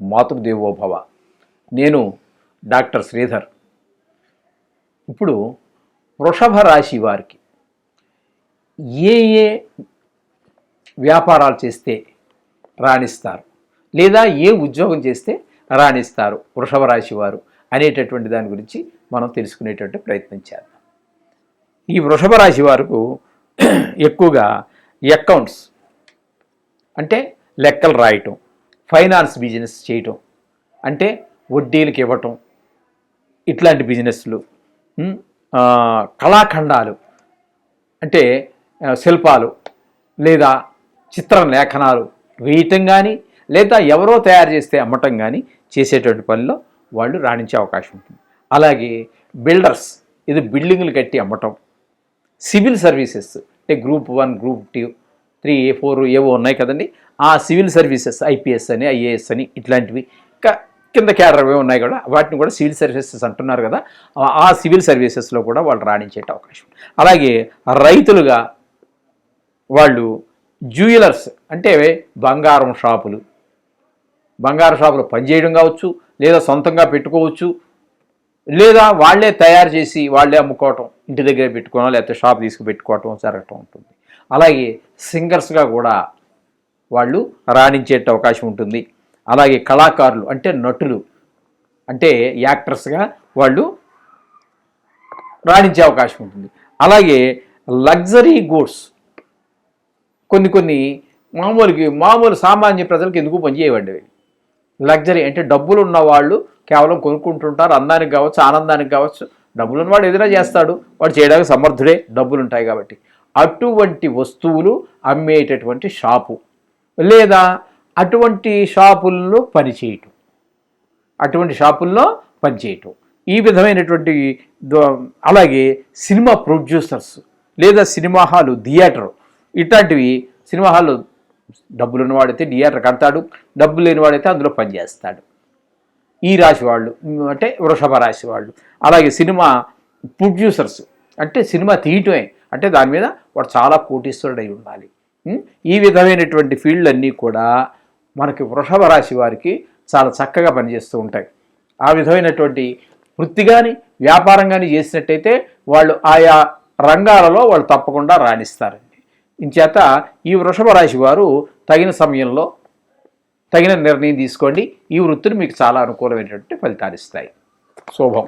మాతృదేవోభవ నేను డాక్టర్ శ్రీధర్. ఇప్పుడు వృషభ రాశి వారికి ఏ ఏ వ్యాపారాలు చేస్తే రాణిస్తారు? లేదా ఏ ఉద్యోగం చేస్తే రాణిస్తారు వృషభ రాశి వారు అనేటటువంటి దాని గురించి మనం తెలుసుకునేటువంటి ప్రయత్నం చేద్దాం. ఈ వృషభ రాశి వారికి ఎక్కువగా అకౌంట్స్ అంటే లెక్కలు రాయటం ఫైనాన్స్ బిజినెస్ చేయటం. అంటే వడ్డీలకు ఇవ్వటం. ఇట్లాంటి బిజినెస్లు. కళాఖండాలు. అంటే శిల్పాలు లేదా చిత్ర లేఖనాలు వేయటం కానీ లేదా ఎవరో తయారు చేస్తే అమ్మటం కానీ చేసేటువంటి పనిలో వాళ్ళు రాణించే అవకాశం ఉంటుంది. అలాగే బిల్డర్స్ ఇది బిల్డింగ్లు కట్టి అమ్మటం. సివిల్ సర్వీసెస్ అంటే group one group two three ఏ ఫోర్ ఏవో ఉన్నాయి కదండి. ఆ సివిల్ సర్వీసెస్ ఐపీఎస్ అని ఐఏఎస్ అని ఇట్లాంటివి. ఇంకా కింద క్యాడర్ ఉన్నాయి కూడా వాటిని కూడా సివిల్ సర్వీసెస్ అంటున్నారు కదా. ఆ- సివిల్ సర్వీసెస్లో కూడా వాళ్ళు రాణించే అవకాశం అలాగే రైతులుగా వాళ్ళు జ్యువెలర్స్ అంటే బంగారం షాపులు. బంగారం షాపులో పనిచేయడం కావచ్చు లేదా సొంతంగా పెట్టుకోవచ్చు లేదా వాళ్ళే తయారు చేసి వాళ్ళే అమ్ముకోవటం ఇంటి దగ్గర పెట్టుకోవడం లేకపోతే షాప్ తీసుకు పెట్టుకోవటం జరగటం ఉంటుంది. అలాగే సింగర్స్గా కూడా వాళ్ళు రాణించే అవకాశం ఉంటుంది. అలాగే కళాకారులు అంటే నటులు అంటే యాక్టర్స్గా వాళ్ళు రాణించే అవకాశం ఉంటుంది. అలాగే లగ్జరీ గూడ్స్ కొన్ని కొన్ని మామూలుకి మామూలు సామాన్య ప్రజలకు ఎందుకు పనిచేయవండి లగ్జరీ అంటే డబ్బులు ఉన్న వాళ్ళు కేవలం కొనుక్కుంటుంటారు అందానికి కావచ్చు ఆనందానికి కావచ్చు డబ్బులు ఉన్నవాడు ఏదైనా చేస్తాడు వాడు చేయడానికి సమర్థుడే డబ్బులు ఉంటాయి కాబట్టి. అటువంటి వస్తువులు అమ్మేటటువంటి షాపు లేదా అటువంటి షాపుల్లో పనిచేయటం. అటువంటి షాపుల్లో పనిచేయటం. ఈ విధమైనటువంటి అలాగే సినిమా ప్రొడ్యూసర్స్ లేదా సినిమా హాలు థియేటర్ ఇట్లాంటివి సినిమా హాలు డబ్బులు ఉన్నవాడైతే థియేటర్ కడతాడు డబ్బు లేనివాడైతే అందులో పనిచేస్తాడు. ఈ రాశి వాళ్ళు అంటే వృషభ రాశి వాళ్ళు. అలాగే సినిమా ప్రొడ్యూసర్స్ అంటే సినిమా తీయటమే అంటే దాని మీద వాడు చాలా కోటీశ్వరుడై ఉండాలి. ఈ విధమైనటువంటి ఫీల్డ్ అన్నీ కూడా మనకి వృషభ రాశి వారికి చాలా చక్కగా పనిచేస్తూ ఉంటాయి. ఆ విధమైనటువంటి వృత్తి కానీ వ్యాపారం కానీ చేసినట్టయితే వాళ్ళు ఆయా రంగాలలో వాళ్ళు తప్పకుండా రాణిస్తారండి ఇంచేత ఈ వృషభ రాశి వారు తగిన సమయంలో తగిన నిర్ణయం తీసుకోండి. ఈ వృత్తులు మీకు చాలా అనుకూలమైనటువంటి ఫలితాలు ఇస్తాయి. శుభం.